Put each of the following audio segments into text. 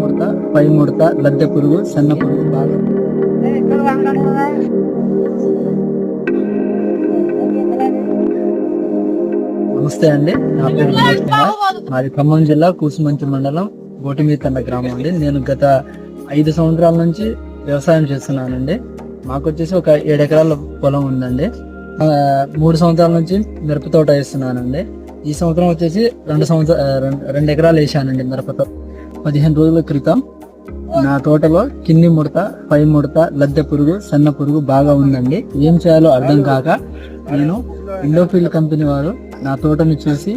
ముడత పై ముడత లద్దె పురుగు సన్న పురుగు బాగా. నమస్తే అండి నా పేరు మాది ఖమ్మం జిల్లా కూసుమంచి మండలం గోటిమీతన్న గ్రామం అండి. నేను గత ఐదు సంవత్సరాల నుంచి వ్యవసాయం చేస్తున్నానండి. మాకు వచ్చేసి ఒక ఏడు ఎకరాల పొలం ఉందండి. మూడు సంవత్సరాల నుంచి మిరప తోట వేస్తున్నానండి. ఈ సంవత్సరం వచ్చేసి రెండు సంవత్సరం రెండు- రెండు ఎకరాలు వేసానండి మిరప తోట. పదిహేను రోజుల క్రితం నా తోటలో కింది ముడత పై ముడత లద్దె పురుగు సన్న పురుగు బాగా ఉందండి. ఏం చేయాలో అర్థం కాక నేను ఇండోఫీల్డ్ కంపెనీ వారు నా తోటను చూసి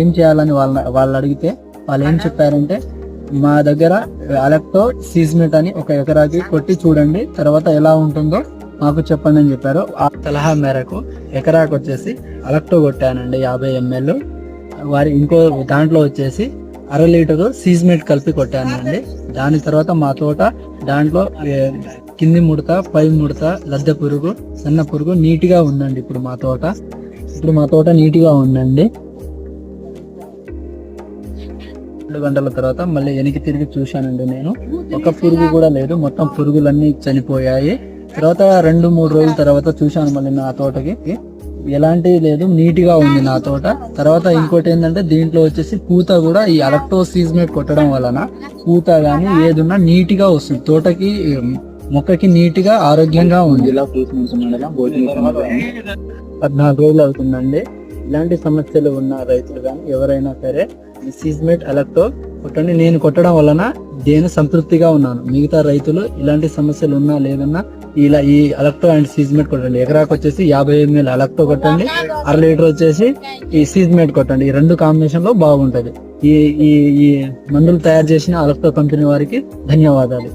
ఏం చేయాలని వాళ్ళ వాళ్ళు అడిగితే వాళ్ళు ఏం చెప్పారంటే మా దగ్గర అలెక్టో సీజ్మెట్ అని ఒక ఎకరాకి కొట్టి చూడండి తర్వాత ఎలా ఉంటుందో మాకు చెప్పండి అని చెప్పారు. ఆ సలహా మేరకు ఎకరాకు వచ్చేసి అలెక్టో కొట్టానండి యాభై ఎంఎల్. వారి ఇంకో దాంట్లో వచ్చేసి అర లీటరు సీజ్మేట్ కలిపి కొట్టానండి. దాని తర్వాత మా తోట దాంట్లో కింది ముడత పై ముడత లద్దె పురుగు సన్న పురుగు నీట్గా ఉందండి ఇప్పుడు మా తోట. ఇప్పుడు మా తోట నీట్గా ఉందండి. రెండు గంటల తర్వాత మళ్ళీ వెనక్కి తిరిగి చూశానండి నేను. ఒక పురుగు కూడా లేదు. మొత్తం పురుగులన్నీ చనిపోయాయి. తర్వాత రెండు మూడు రోజుల తర్వాత చూశాను మళ్ళీ నా తోటకి. ఎలాంటి లేదు నీట్గా ఉంది నా తోట. తర్వాత ఇంకోటి ఏంటంటే దీంట్లో వచ్చేసి పూత కూడా ఈ అలక్టో సీజ్మేట్ కొట్టడం వలన పూత కానీ ఏదున్నా నీట్గా వస్తుంది. తోటకి మొక్కకి నీట్గా ఆరోగ్యంగా ఉంది. ఇలా పద్నాలుగు రోజులు అవుతుందండి. ఇలాంటి సమస్యలు ఉన్న రైతులు కానీ ఎవరైనా సరే ఈ సీజ్మేట్ అలక్టో కొట్టండి. నేను కొట్టడం వలన నేను సంతృప్తిగా ఉన్నాను? మిగతా రైతులు ఇలాంటి సమస్యలు ఉన్నా లేదన్నా ఇలా ఈ అలక్టో అండ్ సీజ్మేట్ కొట్టండి. ఎకరాకు వచ్చేసి యాభై వేలు అలక్టో కొట్టండి. అర లీటర్ వచ్చేసి ఈ సీజ్మేట్ కొట్టండి. ఈ రెండు కాంబినేషన్లో బాగుంటది. ఈ ఈ ఈ మందులు తయారు చేసిన అలక్టో కంపెనీ వారికి ధన్యవాదాలు.